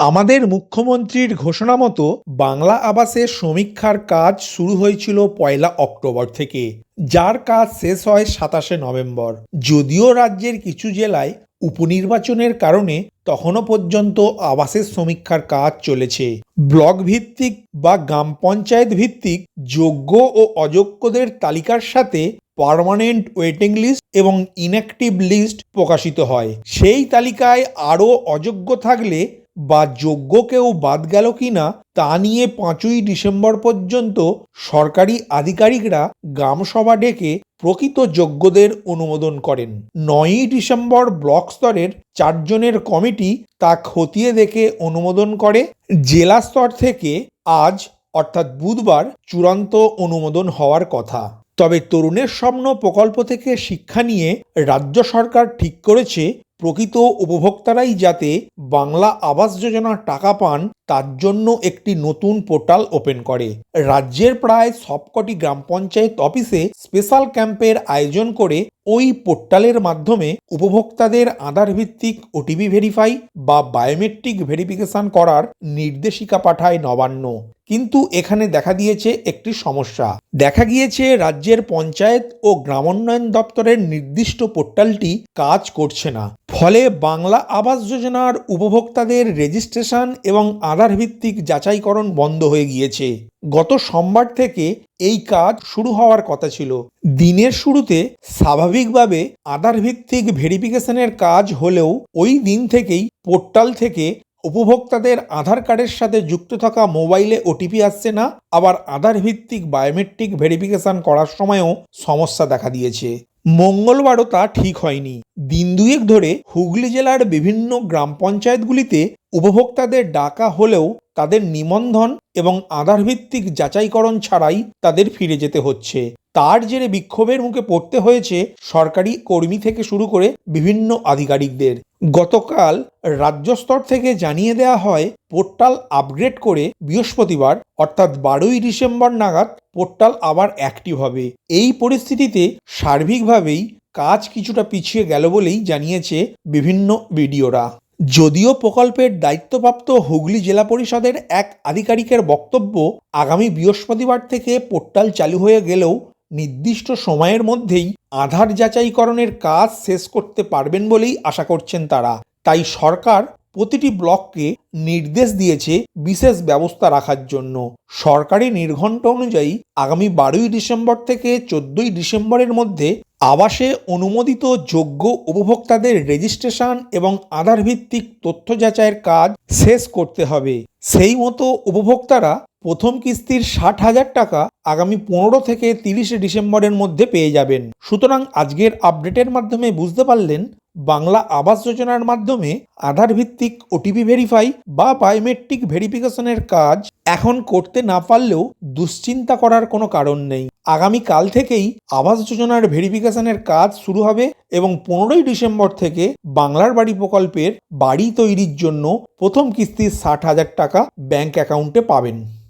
আমাদের মুখ্যমন্ত্রীর ঘোষণা মতো বাংলা আবাসের সমীক্ষার কাজ শুরু হয়েছিল পয়লা অক্টোবর থেকে, যার কাজ শেষ হয় সাতাশে নভেম্বর। যদিও রাজ্যের কিছু জেলায় উপনির্বাচনের কারণে তখনও পর্যন্ত আবাসের সমীক্ষার কাজ চলেছে। ব্লক ভিত্তিক বা গ্রাম পঞ্চায়েত ভিত্তিক যোগ্য ও অযোগ্যদের তালিকার সাথে পার্মানেন্ট ওয়েটিং লিস্ট এবং ইনঅ্যাক্টিভ লিস্ট প্রকাশিত হয়। সেই তালিকায় আরও অযোগ্য থাকলে বা যোগ্য কেউ বাদ গেল কিনা তা নিয়ে পাঁচই ডিসেম্বর পর্যন্ত সরকারি আধিকারিকরা গ্রামসভা ডেকে প্রকৃত যোগ্যদের অনুমোদন করেন। নয়ই ডিসেম্বর ব্লক স্তরের চারজনের কমিটি তা খতিয়ে দেখে অনুমোদন করে। জেলা স্তর থেকে আজ, অর্থাৎ বুধবার, চূড়ান্ত অনুমোদন হওয়ার কথা। তবে তরুণের স্বপ্ন প্রকল্প থেকে শিক্ষা নিয়ে রাজ্য সরকার ঠিক করেছে প্রকৃত উপভোক্তারাই যাতে বাংলা আবাস যোজনার টাকা পান, তার জন্য একটি নতুন পোর্টাল ওপেন করে। রাজ্যের প্রায় সবকটি গ্রাম পঞ্চায়েত অফিসে স্পেশাল ক্যাম্পের আয়োজন করে ওই পোর্টালের মাধ্যমে উপভোক্তাদের আধার ভিত্তিক ওটিপি ভেরিফাই বা বায়োমেট্রিক ভেরিফিকেশন করার নির্দেশিকা পাঠায় নবান্ন। কিন্তু এখানে দেখা দিয়েছে একটি সমস্যা। দেখা গিয়েছে রাজ্যের পঞ্চায়েত ও গ্রামোন্নয়ন দপ্তরের নির্দিষ্ট পোর্টালটি কাজ করছে না। ফলে বাংলা আবাস যোজনার উপভোক্তাদের রেজিস্ট্রেশন এবং আধার ভিত্তিক যাচাইকরণ বন্ধ হয়ে গিয়েছে। গত সোমবার থেকে এই কাজ শুরু হওয়ার কথা ছিল। দিনের শুরুতে স্বাভাবিকভাবে আধার ভিত্তিক ভেরিফিকেশনের কাজ হলেও ওই দিন থেকেই পোর্টাল থেকে উপভোক্তাদের আধার কার্ডের সাথে যুক্ত থাকা মোবাইলে ওটিপি আসছে না, আবার আধার ভিত্তিক বায়োমেট্রিক ভেরিফিকেশন করার সময়ও সমস্যা দেখা দিয়েছে। মঙ্গলবারও তা ঠিক হয়নি। দিন দুয়েক ধরে হুগলি জেলার বিভিন্ন গ্রাম পঞ্চায়েতগুলিতে উপভোক্তাদের ডাকা হলেও তাদের নিবন্ধন এবং আধার ভিত্তিক যাচাইকরণ ছাড়াই তাদের ফিরে যেতে হচ্ছে। তার জেরে বিক্ষোভের মুখে পড়তে হয়েছে সরকারি কর্মী থেকে শুরু করে বিভিন্ন আধিকারিকদের। গতকাল রাজ্য স্তর থেকে জানিয়ে দেওয়া হয়, পোর্টাল আপগ্রেড করে বৃহস্পতিবার, অর্থাৎ বারোই ডিসেম্বর নাগাদ, পোর্টাল আবার অ্যাক্টিভ হবে। এই পরিস্থিতিতে সার্বিকভাবেই কাজ কিছুটা পিছিয়ে গেল বলেই জানিয়েছে বিভিন্ন ভিডিওরা যদিও প্রকল্পের দায়িত্বপ্রাপ্ত হুগলি জেলা পরিষদের এক আধিকারিকের বক্তব্য আগামী বৃহস্পতিবার থেকে পোর্টাল চালু হয়ে গেলেও নির্দিষ্ট সময়ের মধ্যেই আধার যাচাইকরণের কাজ শেষ করতে পারবেন বলেই আশা করছেন তারা। তাই সরকার প্রতিটি ব্লককে নির্দেশ দিয়েছে বিশেষ ব্যবস্থা রাখার জন্য। সরকারি নির্ঘণ্ট অনুযায়ী আগামী বারোই ডিসেম্বর থেকে চোদ্দই ডিসেম্বরের মধ্যে আবাসে অনুমোদিত যোগ্য উপভোক্তাদের রেজিস্ট্রেশন এবং আধার ভিত্তিক তথ্য যাচাইয়ের কাজ শেষ করতে হবে। সেই মতো উপভোক্তারা প্রথম কিস্তির ষাট হাজার টাকা আগামী পনেরো থেকে তিরিশে ডিসেম্বরের মধ্যে পেয়ে যাবেন। সুতরাং আজকের আপডেটের মাধ্যমে বুঝতে পারলেন বাংলা আবাস যোজনার মাধ্যমে আধার ভিত্তিক ওটিপি ভেরিফাই বা বায়োমেট্রিক ভেরিফিকেশনের কাজ এখন করতে না পারলেও দুশ্চিন্তা করার কোনো কারণ নেই। আগামী কাল থেকেই আবাস যোজনার ভেরিফিকেশনের কাজ শুরু হবে এবং পনেরোই ডিসেম্বর থেকে বাংলার বাড়ি প্রকল্পের বাড়ি তৈরির জন্য প্রথম কিস্তির ষাট হাজার টাকা ব্যাংক অ্যাকাউন্টে পাবেন।